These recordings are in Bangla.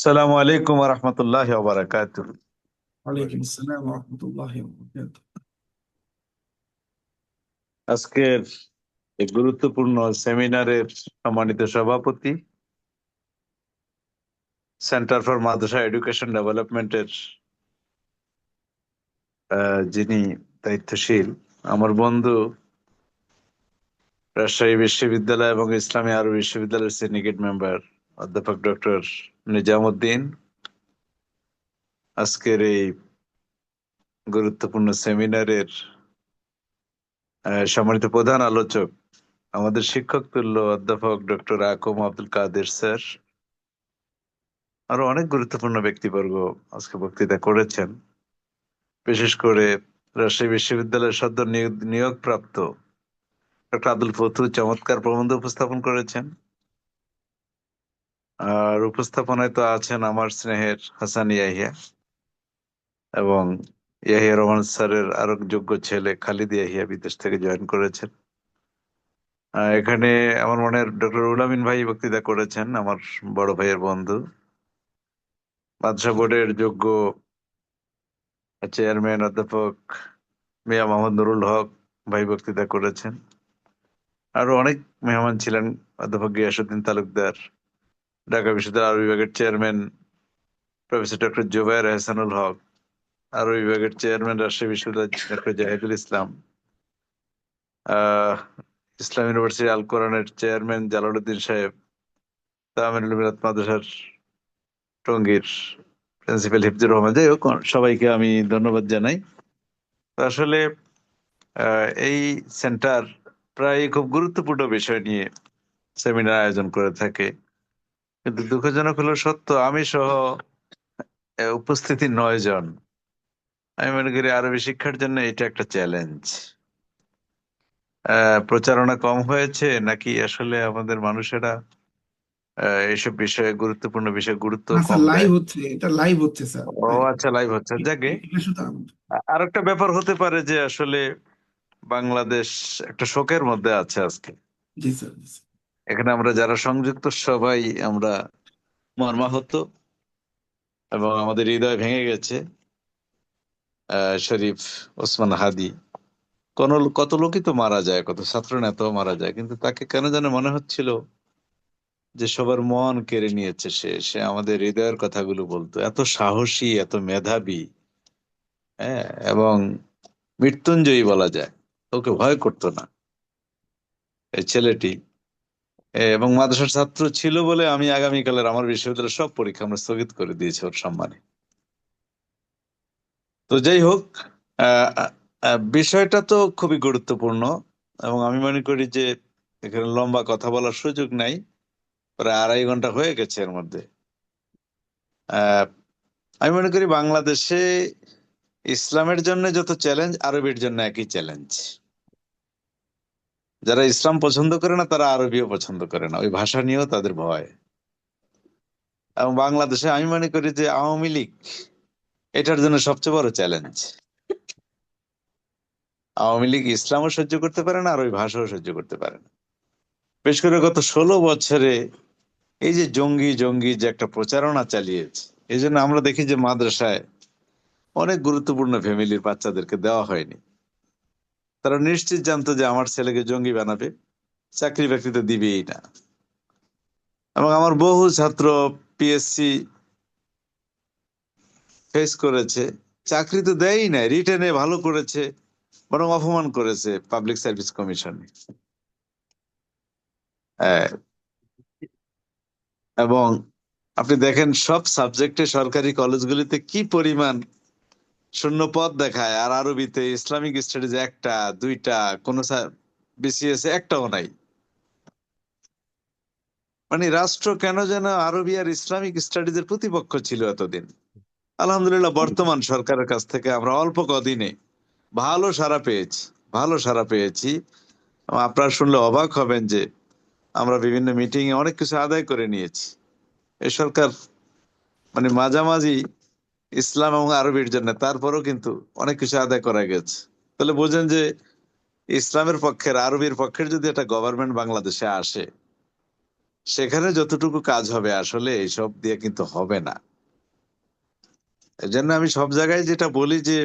আসসালামু আলাইকুম রহমতুল্লাহ বারাকাত ওয়ালাইকুম আসসালাম রহমতুল্লাহ আজকের এই গুরুত্বপূর্ণ সেমিনারের সম্মানিত সভাপতি সেন্টার ফর মাদ্রাসা এডুকেশন ডেভেলপমেন্টের যিনি দায়িত্বশীল আমার বন্ধু রাজশাহী বিশ্ববিদ্যালয় এবং ইসলামী আরব বিশ্ববিদ্যালয়ের সিন্ডিকেট মেম্বার অধ্যাপক ডক্টর নিজামুদ্দিন, আজকের এই গুরুত্বপূর্ণ সেমিনারের সম্মানিত প্রধান আলোচক আমাদের শিক্ষক তুল্য অধ্যাপক ডক্টর আকম আব্দুল কাদের স্যার, আরও অনেক গুরুত্বপূর্ণ ব্যক্তিবর্গ আজকে বক্তৃতা করেছেন। বিশেষ করে রাজশাহী বিশ্ববিদ্যালয়ের সদ্য নিয়োগ- নিয়োগপ্রাপ্ত ডক্টর আব্দুল ফতু চমৎকার প্রবন্ধ উপস্থাপন করেছেন। আর উপস্থাপনায় তো আছেন আমার স্নেহের হাসান ইয়াহিয়া এবং ইয়াহিয়া রহমান স্যারের আরও যোগ্য ছেলে খালিদ ইয়াহিয়া বিদেশ থেকে জয়েন করেছেন। এখানে আমার মনে হয় ডক্টর উলামিন ভাই বক্তৃতা করেছেন, আমার বড় ভাইয়ের বন্ধু। মাদ্রাসা বোর্ডের যোগ্য চেয়ারম্যান, অধ্যাপক মিয়া মোহাম্মদ নুরুল হক ভাই বক্তৃতা করেছেন। আরও অনেক মেহমান ছিলেন, অধ্যাপক গিয়াসুদ্দিন তালুকদার ঢাকা বিশ্ববিদ্যালয় আরও বিভাগের chairman professor doctor Zubair Ehsanul Haque আরও বিভাগের চেয়ারম্যান রাজশাহী বিশ্ববিদ্যালয় ডক্টর জাহিদুল ইসলাম ইসলাম ইউনিভার্সিটি আল কোরআনের চেয়ারম্যান জালালউদ্দিন সাহেব তামিল মিরাত মাদ্রাসার টঙ্গীর প্রিন্সিপাল হিফজুর রহমান। যাই হোক, সবাইকে আমি ধন্যবাদ জানাই। আসলে এই সেন্টার প্রায় খুব গুরুত্বপূর্ণ বিষয় নিয়ে সেমিনার আয়োজন করে থাকে। কিন্তু দুঃখজনক হলো সত্য আমি সহ উপস্থিতি নয় জন। আমি মনে করি আরবি শিক্ষার জন্য এটা একটা চ্যালেঞ্জ প্রচারণা কম হয়েছে নাকি আসলে আমাদের মানুষেরা এইসব বিষয়ে গুরুত্বপূর্ণ বিষয়ে গুরুত্ব কম লাইভ হচ্ছে এটা লাইভ হচ্ছে স্যার। ও আচ্ছা লাইভ হচ্ছে। যাকে আর একটা ব্যাপার হতে পারে যে আসলে বাংলাদেশ একটা শোকের মধ্যে আছে আজকে। জি স্যার। এখানে আমরা যারা সংযুক্ত, সবাই আমরা মর্মাহত এবং আমাদের হৃদয় ভেঙে গেছে। শরীফ ওসমান হাদি। কোন কত লোকই তো মারা যায়, কত ছাত্র নেতাও মারা যায়, কিন্তু তাকে কেন যেন মনে হচ্ছিল যে সবার মন কেড়ে নিয়েছে সে। সে আমাদের হৃদয়ের কথাগুলো বলতো। এত সাহসী, এত মেধাবী হ্যাঁ এবং মৃত্যুঞ্জয়ী বলা যায়। ওকে ভয় করতো না। এই ছেলেটি এবং মাদ্রাসার ছাত্র ছিল বলে আমি আগামীকালের আমার বিশ্ববিদ্যালয়ের সব পরীক্ষা আমরা স্থগিত করে দিয়েছি ওর সম্মানে। তো যাই হোক বিষয়টা তো খুবই গুরুত্বপূর্ণ এবং আমি মনে করি যে এখানে লম্বা কথা বলার সুযোগ নাই, প্রায় আড়াই ঘণ্টা হয়ে গেছে এর মধ্যে। আমি মনে করি বাংলাদেশে ইসলামের জন্য যত চ্যালেঞ্জ আরবের জন্য একই চ্যালেঞ্জ যারা ইসলাম পছন্দ করে না, তারা আরবিও পছন্দ করে না। ওই ভাষা নিয়েও তাদের ভয়। এবং বাংলাদেশে আমি মনে করি যে আওয়ামী লীগ, এটার জন্য সবচেয়ে বড় চ্যালেঞ্জ আওয়ামী লীগ ইসলামও সহ্য করতে পারে না, আর ওই ভাষাও সহ্য করতে পারে না। বিশেষ করে গত ষোলো বছরে এই যে জঙ্গি জঙ্গি যে একটা প্রচারণা চালিয়েছে, এই জন্য আমরা দেখি যে মাদ্রাসায় অনেক গুরুত্বপূর্ণ ফ্যামিলির বাচ্চাদেরকে দেওয়া হয়নি। তারা নিশ্চিত জানতো যে আমার ছেলেকে জঙ্গি বানাবে, চাকরি বাকরি তো দিবেই না এবং আমার বহু ছাত্র পিএসসি ফেস করেছে, চাকরি তো দেয়ই নাই, রিটেনে ভালো করেছে, বরং অপমান করেছে পাবলিক সার্ভিস কমিশনে এবং আপনি দেখেন সব সাবজেক্টে সরকারি কলেজগুলিতে কি পরিমাণ শূন্য পদ দেখায়, আর আরবিতে ইসলামিক স্টাডিজ একটা, দুইটা, কোন বিসিএস একটাও নাই। মানে রাষ্ট্র কেন যেন আরবি আর ইসলামিক স্টাডিজের প্রতিপক্ষ ছিল এতদিন? আলহামদুলিল্লাহ, বর্তমান সরকারের কাছ থেকে আমরা অল্প কদিনে ভালো সারা পেয়েছি, ভালো সারা পেয়েছি। আপনারা শুনলে অবাক হবেন যে আমরা বিভিন্ন মিটিং এ অনেক কিছু আদায় করে নিয়েছি। এ সরকার মানে মাঝামাঝি ইসলাম এবং আরবির জন্য। তারপরেও কিন্তু অনেক কিছু আদায় করা গেছে। তাহলে বোঝেন যে ইসলামের পক্ষের, আরবির পক্ষের যদি একটা গভর্নমেন্ট বাংলাদেশে আসে, সেখানে যতটুকু কাজ হবে আসলে এইসব দিয়ে কিন্তু হবে না। এই জন্য আমি সব জায়গায় যেটা বলি যে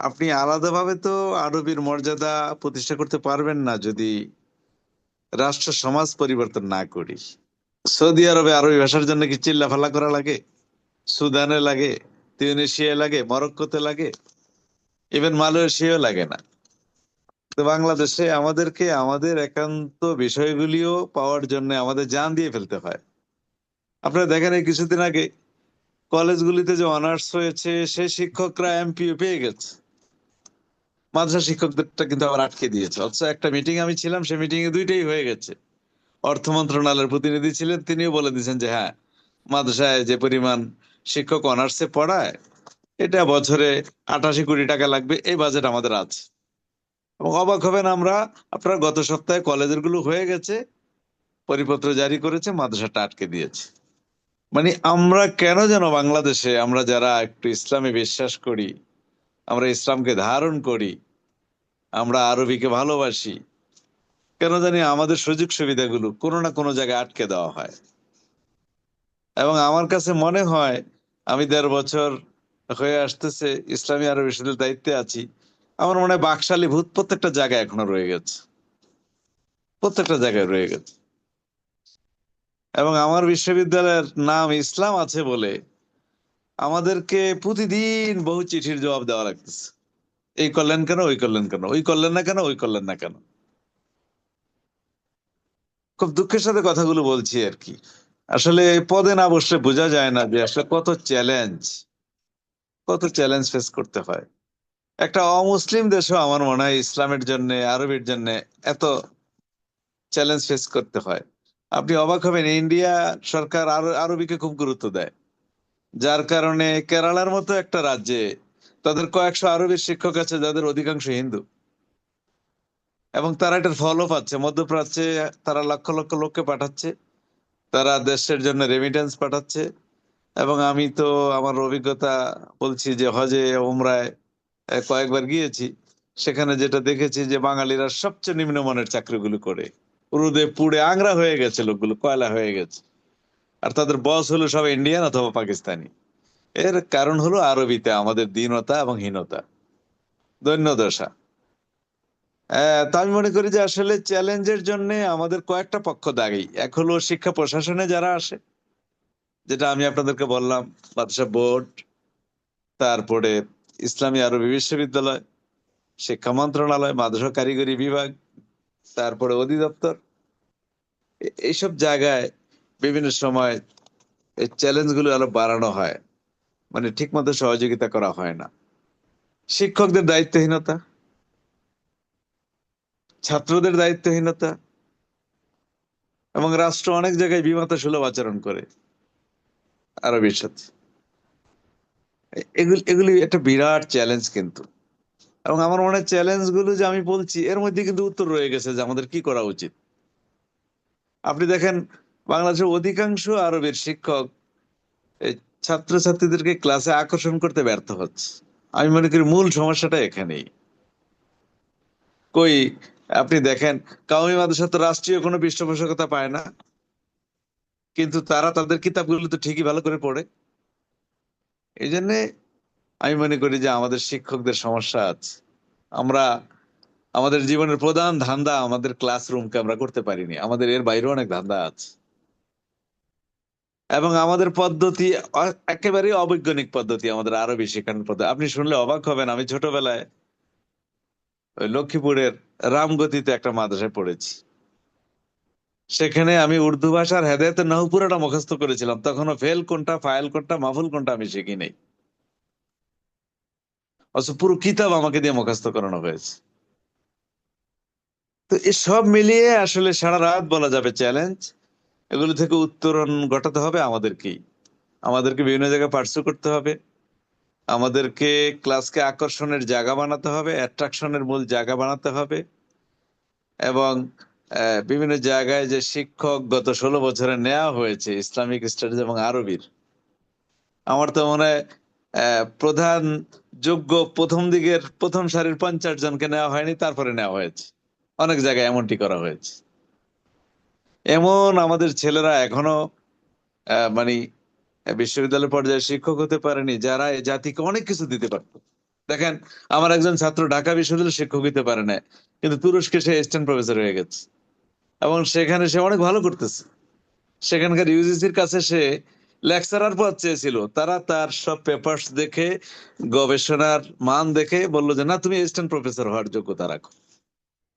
আপনি আলাদাভাবে তো আরবির মর্যাদা প্রতিষ্ঠা করতে পারবেন না যদি রাষ্ট্র সমাজ পরিবর্তন না করি। সৌদি আরবে আরবি ভাষার জন্য কি চিল্লাফাল্লা করা লাগে? সুদানে লাগে, তিউনেশিয়ায় লাগে, মরক্কোতে লাগে ইভেন মালয়েশিয়াও লাগে না। তো বাংলাদেশে আমাদেরকে আমাদের একান্ত বিষয়গুলিও পাওয়ার জন্য আমাদের জান দিয়ে ফেলতে হয়। আপনারা দেখেন এই কিছুদিন আগে কলেজগুলিতে যে অনার্স হয়েছে, সে শিক্ষকরা এমপিও পেয়ে গেছে। মাদ্রাসা শিক্ষকদেরটা কিন্তু আবার আটকে দিয়েছে। অথচ একটা মিটিং আমি ছিলাম সেই মিটিং এ দুইটাই হয়ে গেছে। অর্থ মন্ত্রণালয়ের প্রতিনিধি ছিলেন, তিনিও বলে দিয়েছেন যে হ্যাঁ মাদ্রাসায় যে পরিমাণ শিক্ষক অনার্সে পড়ায়, এটা বছরে আটাশি কোটি টাকা লাগবে, এই বাজেট আমাদের আছে। এবং অবাক হবেন আমরা, আপনার গত সপ্তাহে কলেজেরগুলো হয়ে গেছে, পরিপত্র জারি করেছে, মাদ্রাসাটা আটকে দিয়েছে। মানে আমরা কেন যেন বাংলাদেশে আমরা যারা একটু ইসলামে বিশ্বাস করি, আমরা ইসলামকে ধারণ করি, আমরা আরবিকে ভালোবাসি, কেন জানি আমাদের সুযোগ সুবিধাগুলো কোনো না কোনো জায়গায় আটকে দেওয়া হয়। এবং আমার কাছে মনে হয় আমি দেড় বছর হয়ে আসতেছে, ইসলামী আরব বিশ্ববিদ্যালয়ের দায়িত্বে আছি। আমার মনে হয় বাকশালী ভূত প্রত্যেকটা জায়গায় এখনও রয়ে গেছে। প্রত্যেকটা জায়গায় রয়ে গেছে। এবং আমার বিশ্ববিদ্যালয়ের নাম ইসলাম আছে বলে আমাদেরকে প্রতিদিন বহু চিঠির জবাব দেওয়া লাগতেছে। এই করলেন কেন, ওই করলেন কেন, ওই করলেন না কেন, ওই করলেন না কেন? খুব দুঃখের সাথে কথাগুলো বলছি আর কি। আসলে পদে না বসলে বোঝা যায় না যে আসলে কত চ্যালেঞ্জ কত চ্যালেঞ্জ ফেস করতে হয়। একটা অমুসলিম দেশও আমার মনে হয় ইসলামের জন্য, আরবির জন্য এত চ্যালেঞ্জ ফেস করতে হয়। আপনি অবাক হবেন, ইন্ডিয়া সরকার আরও, আরবিকে খুব গুরুত্ব দেয়। যার কারণে কেরালার মতো একটা রাজ্যে তাদের কয়েকশো আরবির শিক্ষক আছে, যাদের অধিকাংশ হিন্দু। এবং তারা এটার ফলও পাচ্ছে। মধ্যপ্রাচ্যে তারা লক্ষ লক্ষ লোককে পাঠাচ্ছে। তারা দেশের জন্য রেমিটেন্স পাঠাচ্ছে। এবং আমি তো আমার অভিজ্ঞতা বলছি যে হজে ওমরায় কয়েকবার গিয়েছি। সেখানে যেটা দেখেছি যে বাঙালিরা সবচেয়ে নিম্নমানের চাকরিগুলো করে। রোদে পুড়ে আংরা হয়ে গেছে লোকগুলো, কয়লা হয়ে গেছে। আর তাদের বস হলো সব ইন্ডিয়ান অথবা পাকিস্তানি। এর কারণ হলো আরবিতে আমাদের দীনতা এবং হীনতা। দৈন্য দশা তা আমি মনে করি যে আসলে চ্যালেঞ্জের জন্য আমাদের কয়েকটা পক্ষ দায়ী। এক হলো শিক্ষা প্রশাসনে যারা আসে, যেটা আমি আপনাদেরকে বললাম বাদশা বোর্ড, তারপরে ইসলামী আরবি বিশ্ববিদ্যালয়, শিক্ষা মন্ত্রণালয়, মাদ্রাসা কারিগরি বিভাগ, তারপরে অধিদপ্তর। এইসব জায়গায় বিভিন্ন সময় এই চ্যালেঞ্জগুলো আরও বাড়ানো হয়। মানে ঠিক মতো সহযোগিতা করা হয় না। শিক্ষকদের দায়িত্বহীনতা ছাত্রদের দায়িত্বহীনতা এবং রাষ্ট্র অনেক জায়গায় বিমাতা সুলভ আচরণ করে আরবির সাথে। এগুলি এগুলি একটা বিরাট চ্যালেঞ্জ কিন্তু। এবং আমার মনে হয় চ্যালেঞ্জগুলো যে আমি বলছি, এর মধ্যে কিন্তু উত্তর রয়ে গেছে যে আমাদের কি করা উচিত। আপনি দেখেন, বাংলাদেশের অধিকাংশ আরবের শিক্ষক এই ছাত্রছাত্রীদেরকে ক্লাসে আকর্ষণ করতে ব্যর্থ হচ্ছে। আমি মনে করি মূল সমস্যাটা এখানেই। কই আপনি দেখেন কাউমি মাদ্রাসা তো রাষ্ট্রীয় কোনো পৃষ্ঠপোষকতা পায় না। কিন্তু তারা তাদের কিতাবগুলো তো ঠিকই ভালো করে পড়ে। এই জন্যে আমি মনে করি যে আমাদের শিক্ষকদের সমস্যা আছে। আমরা, আমাদের জীবনের প্রধান ধান্দা আমাদের ক্লাসরুমকে আমরা করতে পারিনি। আমাদের এর বাইরেও অনেক ধান্দা আছে। এবং আমাদের পদ্ধতি একেবারেই অবৈজ্ঞানিক পদ্ধতি আমাদের আরবি শেখানোর পদ্ধতি আপনি শুনলে অবাক হবেন, আমি ছোটবেলায় ওই লক্ষ্মীপুরের রামগতিতে একটা মাদ্রাসায় পড়েছি। সেখানে আমি উর্দু ভাষার হেদায়তে নাহু পুরোটা মুখস্থ করেছিলাম। তখনও ফেল কোনটা, ফাইল কোনটা, মাফুল কোনটা আমি শিখি নেই। অথচ পুরো কিতাব আমাকে দিয়ে মুখস্থ করানো হয়েছে। তো এসব মিলিয়ে আসলে সারা রাত বলা যাবে চ্যালেঞ্জ। এগুলো থেকে উত্তরণ ঘটাতে হবে আমাদেরকেই। আমাদেরকে বিভিন্ন জায়গায় পার্সু করতে হবে। আমাদেরকে ক্লাসকে আকর্ষণের জায়গা বানাতে হবে অ্যাট্রাকশনের মূল জায়গা বানাতে হবে এবং বিভিন্ন জায়গায় যে শিক্ষক গত ষোলো বছরে নেওয়া হয়েছে, ইসলামিক স্টাডিজ এবং আরবির। আমার তো মনে হয় প্রধান যোগ্য প্রথম দিকের, প্রথম সারির পঞ্চাশ জনকে নেওয়া হয়নি, তারপরে নেওয়া হয়েছে। অনেক জায়গায় এমনটি করা হয়েছে। এমন আমাদের ছেলেরা এখনও মানে বিশ্ববিদ্যালয় পর্যায়ে শিক্ষক হতে পারেনি, যারা এই জাতিকে অনেক কিছু দিতে পারতো। দেখেন, আমার একজন ছাত্র ঢাকা বিশ্ববিদ্যালয়ে শিক্ষক হতে পারে না কিন্তু তুরস্কে সে অ্যাসিস্ট্যান্ট প্রফেসর হয়ে গেছে। এবং সেখানে সে অনেক ভালো করতেছে। সেখানকার ইউজিসির কাছে সে লেকচারার পদ চেয়েছিল। তারা তার সব পেপারস দেখে, গবেষণার মান দেখে বলল যে, না, তুমি অ্যাসিস্ট্যান্ট প্রফেসর হওয়ার যোগ্যতা রাখো।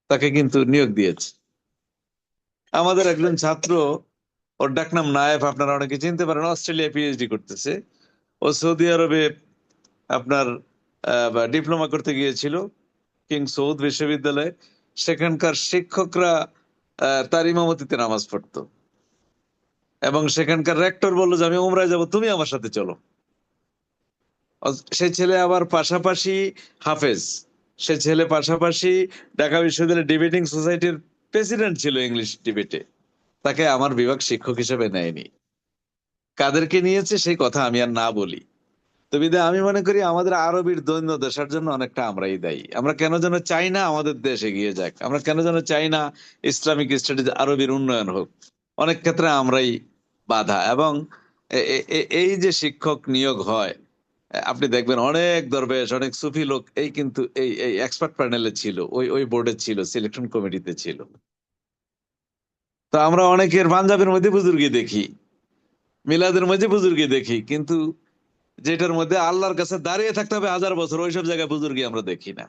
তাকে কিন্তু নিয়োগ দিয়েছে। আমাদের একজন ছাত্র ওর ডাকনাম নায়েফ আপনারা অনেকে চিনতে পারেন অস্ট্রেলিয়া পিএইচডি করতেছে। ও সৌদি আরবে আপনার ডিপ্লোমা করতে গিয়েছিল, কিং সৌদ বিশ্ববিদ্যালয়ে। সেখানকার শিক্ষকরা তার ইমামতিতে নামাজ পড়তো। এবং সেখানকার রেক্টর বলল যে, আমি উমরায় যাব, তুমি আমার সাথে চলো। সে ছেলে আবার পাশাপাশি হাফেজ। সে ছেলে পাশাপাশি ঢাকা বিশ্ববিদ্যালয়ের ডিবেটিং সোসাইটির প্রেসিডেন্ট ছিল ইংলিশ ডিবেটে তাকে আমার বিভাগ শিক্ষক হিসেবে নেয়নি। কাদেরকে নিয়েছে সেই কথা আমি আর না বলি। তো বিদে, আমি মনে করি আমাদের আরবির দৈন্য দেশের জন্য অনেকটা আমরাই দায়ী। আমরা কেন যেন চাই না আমাদের দেশ এগিয়ে যাক। আমরা কেন যেন চাই না ইসলামিক স্টাডিজ আরবির উন্নয়ন হোক। অনেক ক্ষেত্রে আমরাই বাধা এবং এই যে শিক্ষক নিয়োগ হয়, আপনি দেখবেন অনেক দরবেশ, অনেক সুফি লোক এই কিন্তু এই এই এক্সপার্ট প্যানেলে ছিল, ওই ওই বোর্ডে ছিল সিলেকশন কমিটিতে ছিল। তো আমরা অনেকের পাঞ্জাবের মধ্যে বুজুর্গি দেখি, মিলাদের মধ্যে বুজুর্গি দেখি, কিন্তু যেটার মধ্যে আল্লাহর কাছে দাঁড়িয়ে থাকতে হবে হাজার বছর, ওইসব জায়গায় বুজুর্গি আমরা দেখি না।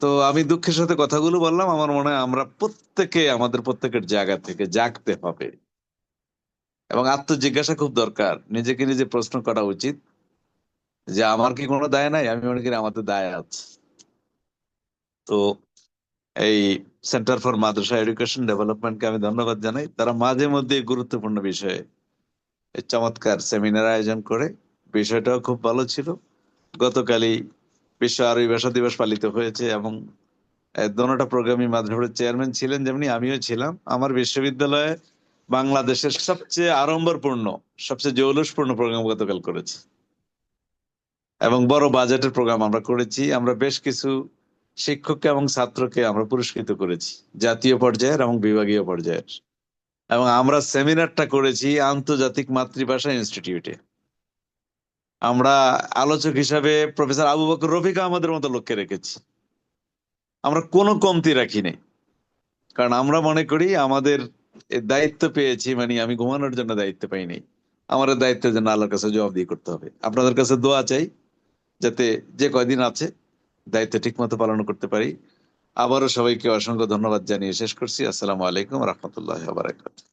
তো আমি দুঃখের সাথে কথাগুলো বললাম, আমার মনে হয় আমরা প্রত্যেকে, আমাদের প্রত্যেকের জায়গা থেকে জাগতে হবে। এবং আত্মজিজ্ঞাসা খুব দরকার, নিজেকে নিজে প্রশ্ন করা উচিত, যে আমার কি কোনো দায় নাই? আমি মনে করি আমাদের দায় আছে। তো এই সেন্টার ফর মাদ্রাসা এডুকেশন ডেভেলপমেন্টকে আমি ধন্যবাদ জানাই। তারা মাঝে মধ্যে গুরুত্বপূর্ণ বিষয়ে চমৎকার সেমিনার আয়োজন করে। বিষয়টাও খুব ভালো ছিল। গতকালই বিশ্ব আরবি ভাষা দিবস পালিত হয়েছে এবং দোনোটা প্রোগ্রামই মাদ্রাসার চেয়ারম্যান ছিলেন যেমনি আমিও ছিলাম। আমার বিশ্ববিদ্যালয়ে বাংলাদেশের সবচেয়ে আড়ম্বরপূর্ণ, সবচেয়ে জৌলুসপূর্ণ প্রোগ্রাম গতকাল করেছে। এবং বড় বাজেটের প্রোগ্রাম আমরা করেছি। আমরা বেশ কিছু শিক্ষককে এবং ছাত্রকে আমরা পুরস্কৃত করেছি, জাতীয় পর্যায়ের এবং বিভাগীয় পর্যায়ের। এবং আমরা সেমিনারটা করেছি আন্তর্জাতিক মাতৃভাষা ইনস্টিটিউটে। আমরা আলোচক হিসাবে প্রফেসর আবু বকর রফিক আমাদের মতো লোককে রেখেছি। আমরা কোনো কমতি রাখি নাই কারণ আমরা মনে করি আমাদের দায়িত্ব পেয়েছি মানে আমি ঘুমানোর জন্য দায়িত্ব পাইনি। আমাদের দায়িত্বের জন্য আল্লাহর কাছে জবাব দিয়ে করতে হবে। আপনাদের কাছে দোয়া চাই যাতে যে কয়দিন আছে দায়িত্ব ঠিক মতো পালন করতে পারি। আবারও সবাইকে অসংখ্য ধন্যবাদ জানিয়ে শেষ করছি। আসসালামু আলাইকুম রহমতুল্লাহ বারাকাত